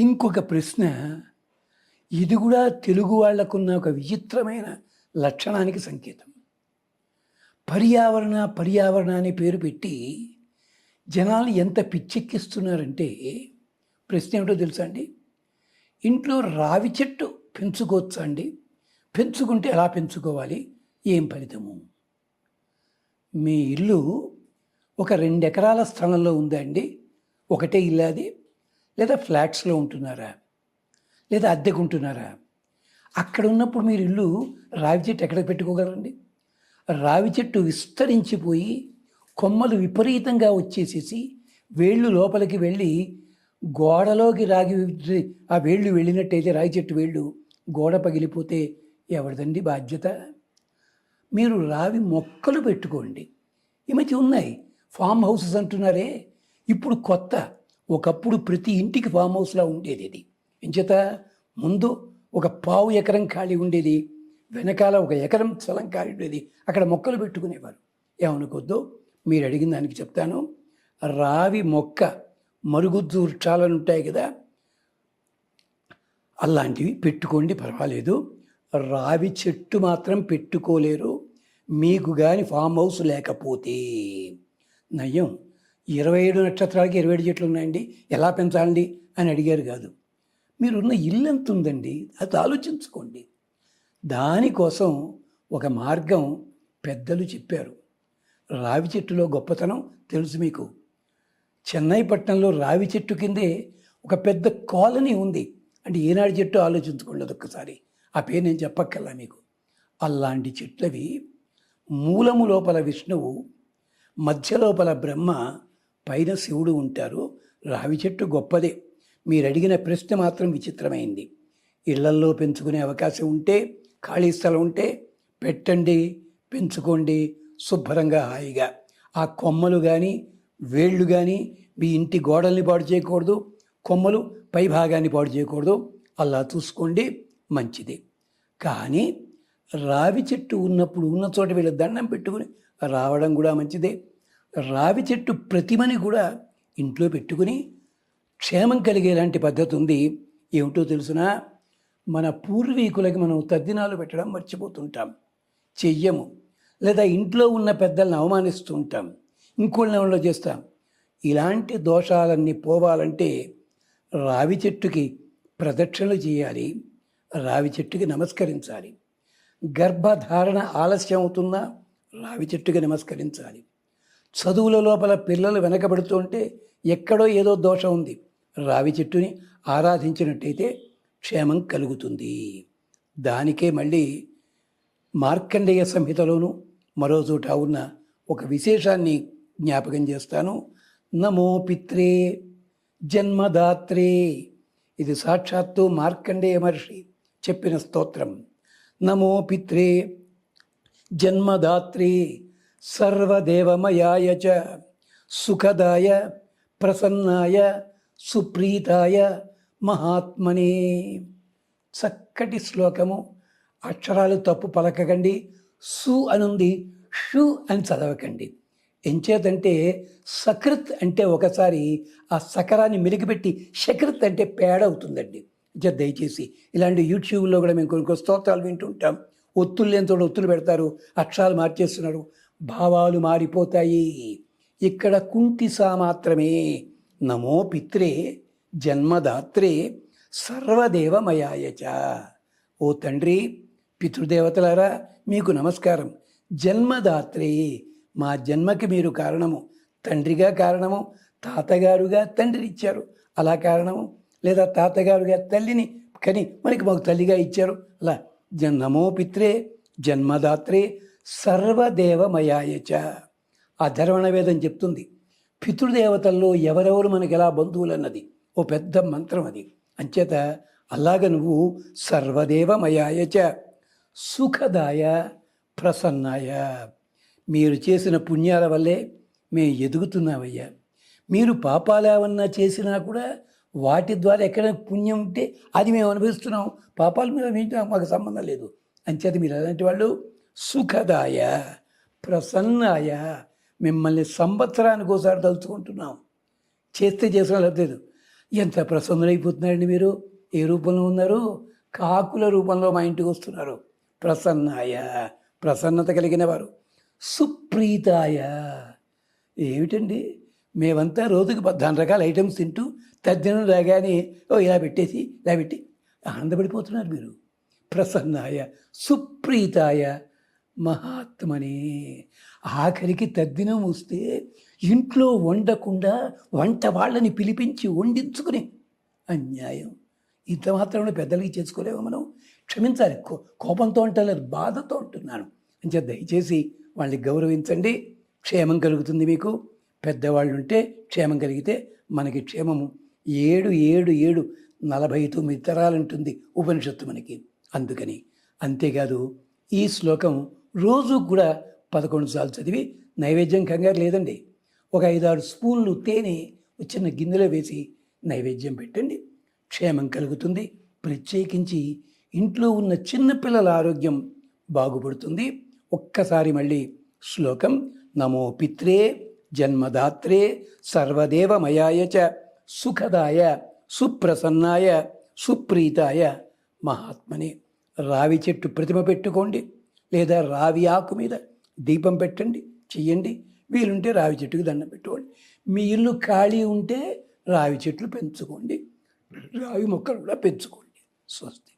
ఇంకొక ప్రశ్న ఇది కూడా తెలుగు వాళ్ళకున్న ఒక విచిత్రమైన లక్షణానికి సంకేతం. పర్యావరణ పర్యావరణ అనే పేరు పెట్టి జనాలు ఎంత పిచ్చెక్కిస్తున్నారంటే ప్రశ్న ఏమిటో తెలుసా అండి? ఇంట్లో రావి చెట్టు పెంచుకోవచ్చా అండి? పెంచుకుంటే ఎలా పెంచుకోవాలి? ఏం ఫలితము? మీ ఇల్లు ఒక రెండు ఎకరాల స్థలంలో ఉందా అండి? ఒకటే ఇల్లు లేదా ఫ్లాట్స్లో ఉంటున్నారా? లేదా అద్దెకుంటున్నారా? అక్కడ ఉన్నప్పుడు మీరు ఇల్లు రావి చెట్టు ఎక్కడ పెట్టుకోగలరండి? రావి చెట్టు విస్తరించిపోయి కొమ్మలు విపరీతంగా వచ్చేసేసి వేళ్ళు లోపలికి వెళ్ళి గోడలోకి రాగి ఆ వేళ్ళు వెళ్ళినట్టయితే రాగి చెట్టు వేళ్ళు గోడ పగిలిపోతే ఎవరిదండి బాధ్యత? మీరు రావి మొక్కలు పెట్టుకోండి. ఈ మధ్య ఉన్నాయి. ఫామ్ హౌసెస్ అంటున్నారే. ఇప్పుడు కొత్త ఒకప్పుడు ప్రతి ఇంటికి ఫామ్ హౌస్లా ఉండేది ఇది. ఇంచేత ముందు ఒక పావు ఎకరం ఖాళీ ఉండేది. వెనకాల ఒక ఎకరం స్థలం ఖాళీ ఉండేది. అక్కడ మొక్కలు పెట్టుకునేవారు. ఏమనుకోద్దు? మీరు అడిగిన దానికి చెప్తాను. రావి మొక్క మరుగుద్దు వృక్షాలను ఉంటాయి కదా? అలాంటివి పెట్టుకోండి పర్వాలేదు. రావి చెట్టు మాత్రం పెట్టుకోలేరు. మీకు కానీ ఫామ్ హౌస్ లేకపోతే నయం. ఇరవై ఏడు నక్షత్రాలకి ఇరవై ఏడు చెట్లు ఉన్నాయండి. ఎలా పెంచాలండి? అని అడిగారు కాదు. మీరున్న ఇల్లు ఎంత ఉందండి? అది ఆలోచించుకోండి. దానికోసం ఒక మార్గం పెద్దలు చెప్పారు. రావి చెట్టులో గొప్పతనం తెలుసు మీకు. చెన్నై పట్టణంలో రావి చెట్టు కిందే ఒక పెద్ద కాలనీ ఉంది. అంటే ఏనాడు చెట్టు ఆలోచించుకోండి ఒక్కసారి ఆ పేరు నేను చెప్పక్కర్లా మీకు. అలాంటి చెట్లవి మూలము లోపల విష్ణువు మధ్య లోపల బ్రహ్మ పైన శివుడు ఉంటారు. రావి చెట్టు గొప్పదే. మీరు అడిగిన ప్రశ్న మాత్రం విచిత్రమైంది. ఇళ్ళల్లో పెంచుకునే అవకాశం ఉంటే ఖాళీ స్థలం ఉంటే పెట్టండి పెంచుకోండి శుభ్రంగా హాయిగా. ఆ కొమ్మలు కానీ వేళ్ళు కానీ మీ ఇంటి గోడల్ని పాడు చేయకూడదు. కొమ్మలు పై భాగాన్ని పాడు చేయకూడదు. అలా చూసుకోండి మంచిది. కానీ రావి చెట్టు ఉన్నప్పుడు ఉన్న చోట వీళ్ళ దండం పెట్టుకుని రావడం కూడా మంచిదే. రావి చెట్టు ప్రతిమని కూడా ఇంట్లో పెట్టుకుని క్షేమం కలిగేలాంటి పద్ధతి ఉంది. ఏమిటో తెలుసునా? మన పూర్వీకులకి మనం తద్దినాలు పెట్టడం మర్చిపోతుంటాం. చెయ్యము. లేదా ఇంట్లో ఉన్న పెద్దలను అవమానిస్తూ ఉంటాం. ఇంకోళ్ళని ఎవరిలో చేస్తాం. ఇలాంటి దోషాలన్నీ పోవాలంటే రావి చెట్టుకి ప్రదక్షిణలు చేయాలి. రావి చెట్టుకి నమస్కరించాలి. గర్భధారణ ఆలస్యం అవుతున్నా రావి చెట్టుకి నమస్కరించాలి. చదువుల లోపల పిల్లలు వెనకబడుతుంటే ఎక్కడో ఏదో దోషం ఉంది. రావి చెట్టుని ఆరాధించినట్టయితే క్షేమం కలుగుతుంది. దానికే మళ్ళీ మార్కండేయ సంహితలోనూ మరో చోట ఉన్న ఒక విశేషాన్ని జ్ఞాపకం చేస్తాను. నమో పిత్రే జన్మదాత్రే. ఇది సాక్షాత్తు మార్కండేయ మహర్షి చెప్పిన స్తోత్రం. నమో పిత్రే జన్మదాత్రే. సర్వదేవమయాయ చ సుఖదాయ ప్రసన్నాయ సుప్రీతాయ మహాత్మనే చక్కటి శ్లోకము. అక్షరాలు తప్పు పలకకండి సు అనుంది షు అని చదవకండి. ఎంచేతంటే సకృత్ అంటే ఒకసారి ఆ సకరాన్ని మెలిగిపెట్టి సకృత్ అంటే పేడ అవుతుందండి. జర దయచేసి ఇలాంటి యూట్యూబ్లో కూడా మేము కొన్ని కొన్ని స్తోత్రాలు వింటుంటాం. ఒత్తులు లేని తోడు ఒత్తులు పెడతారు అక్షరాలు మార్చేస్తున్నారు. భావాలు మారిపోతాయి. ఇక్కడ కుంటిసా మాత్రమే. నమో పిత్రే జన్మదాత్రే సర్వదేవమయాయచ. ఓ తండ్రి పితృదేవతలారా మీకు నమస్కారం. జన్మదాత్రే మా జన్మకి మీరు కారణము. తండ్రిగా కారణము తాతగారుగా తండ్రిని ఇచ్చారు. అలా కారణము లేదా తాతగారుగా తల్లిని కానీ మనకి మాకు తల్లిగా ఇచ్చారు. అలా జన్మో పిత్రే జన్మదాత్రే సర్వదేవమయాయచ ఆ ధర్మణ వేదం చెప్తుంది. పితృదేవతల్లో ఎవరెవరు మనకి ఎలా బంధువులు అన్నది ఓ పెద్ద మంత్రం అది. అంచేత అలాగ నువ్వు సర్వదేవమయాయచ సుఖదాయ ప్రసన్నాయ. మీరు చేసిన పుణ్యాల వల్లే మేము ఎదుగుతున్నామయ్యా. మీరు పాపాలు ఏమన్నా చేసినా కూడా వాటి ద్వారా ఎక్కడైనా పుణ్యం ఉంటే అది మేము అనుభవిస్తున్నాం. పాపాలు మీద మాకు సంబంధం లేదు. అంచేత మీరు అలాంటి వాళ్ళు సుఖదాయ ప్రసన్నాయ మిమ్మల్ని సంవత్సరానికి ఒకసారి తలుచుకుంటున్నాం. చేస్తే చేసిన లేదు. ఎంత ప్రసన్నులైపోతున్నారండి మీరు. ఏ రూపంలో ఉన్నారు? కాకుల రూపంలో మా ఇంటికి వస్తున్నారు. ప్రసన్నాయ ప్రసన్నత కలిగిన వారు. సుప్రీతాయ. ఏమిటండి? మేమంతా రోజుకి పద్నాలుగు రకాల ఐటమ్స్ తింటూ తద్దినం రాగానే ఓ ఇలా పెట్టేసి ఇలా పెట్టి ఆనందపడిపోతున్నారు మీరు. ప్రసన్నాయ సుప్రీతాయ మహాత్మని. ఆఖరికి తద్దినం వస్తే ఇంట్లో వండకుండా వంట వాళ్ళని పిలిపించి వండించుకుని అన్యాయం. ఇంత మాత్రమే పెద్దలకి చేసుకోలేము మనం. క్షమించాలి. కో- కోపంతో అంటలేదు బాధతో అంటున్నాను. అంటే దయచేసి వాళ్ళని గౌరవించండి. క్షేమం కలుగుతుంది మీకు. పెద్దవాళ్ళు ఉంటే క్షేమం కలిగితే మనకి క్షేమము. ఏడు ఏడు ఏడు నలభై తొమ్మిది తరాలుంటుంది ఉపనిషత్తు మనకి. అందుకని అంతేకాదు ఈ శ్లోకం రోజు కూడా పదకొండు సార్లు చదివి నైవేద్యం కంగారు లేదండి. ఒక ఐదారు స్పూన్లు తేనె చిన్న గిన్నెలో వేసి నైవేద్యం పెట్టండి. క్షేమం కలుగుతుంది. ప్రత్యేకించి ఇంట్లో ఉన్న చిన్నపిల్లల ఆరోగ్యం బాగుపడుతుంది. ఒక్కసారి మళ్ళీ శ్లోకం నమో పిత్రే జన్మదాత్రే సర్వదేవమయాయ చ సుఖదాయ సుప్రసన్నాయ సుప్రీతాయ మహాత్మని. రావి చెట్టు ప్రతిమ పెట్టుకోండి. లేదా రావి ఆకు మీద దీపం పెట్టండి చెయ్యండి. వీలుంటే రావి చెట్టుకి దండం పెట్టుకోండి. మీ ఇల్లు ఖాళీ ఉంటే రావి చెట్లు పెంచుకోండి. రావి మొక్కలు కూడా పెంచుకోండి. స్వస్తి.